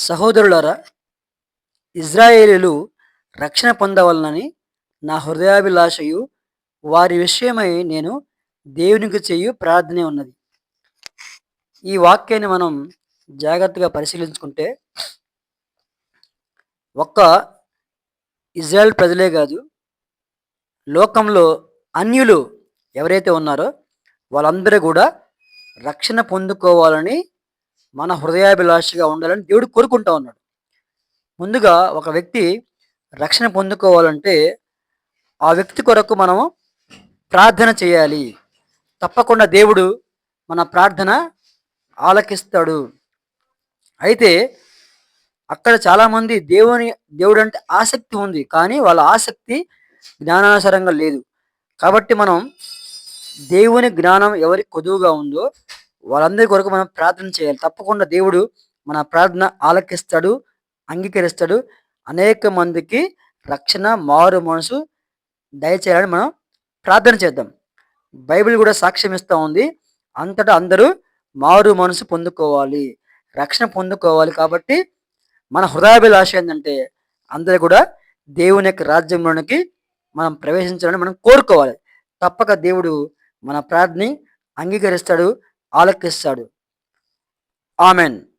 సహోదరులారా ఇజ్రాయేలీలు రక్షణ పొందవలనని నా హృదయాభిలాషయు వారి విషయమై నేను దేవునికి చేయు ప్రార్థనే ఉన్నది. ఈ వాక్యాన్ని మనం జాగ్రత్తగా పరిశీలించుకుంటే ఒక్క ఇజ్రాయెల్ ప్రజలే కాదు లోకంలో అన్యులు ఎవరైతే ఉన్నారో వాళ్ళందరూ కూడా రక్షణ పొందుకోవాలని మన హృదయాభిలాషిగా ఉండాలని దేవుడు కోరుకుంటా ఉన్నాడు. ముందుగా ఒక వ్యక్తి రక్షణ పొందుకోవాలంటే ఆ వ్యక్తి కొరకు మనము ప్రార్థన చేయాలి. తప్పకుండా దేవుడు మన ప్రార్థన ఆలకిస్తాడు. అయితే అక్కడ చాలామంది దేవుని దేవుడు అంటే ఆసక్తి ఉంది కానీ వాళ్ళ ఆసక్తి జ్ఞానానుసారంగా లేదు. కాబట్టి మనం దేవుని జ్ఞానం ఎవరికి కొదువుగా ఉందో వాళ్ళందరి కొరకు మనం ప్రార్థన చేయాలి. తప్పకుండా దేవుడు మన ప్రార్థన ఆలకిస్తాడు అంగీకరిస్తాడు. అనేక మందికి రక్షణ మారు మనసు దయచేయాలని మనం ప్రార్థన చేద్దాం. బైబిల్ కూడా సాక్ష్యం ఇస్తూ ఉంది. అంతటా అందరూ మారు మనసు పొందుకోవాలి. రక్షణ పొందుకోవాలి కాబట్టి మన హృదయాభిలాష ఏంటంటే అందరూ కూడా దేవుని యొక్క రాజ్యంలోనికి మనం ప్రవేశించాలని మనం కోరుకోవాలి. తప్పక దేవుడు మన ప్రార్థని అంగీకరిస్తాడు ఆలకిస్తాడు. ఆమెన్.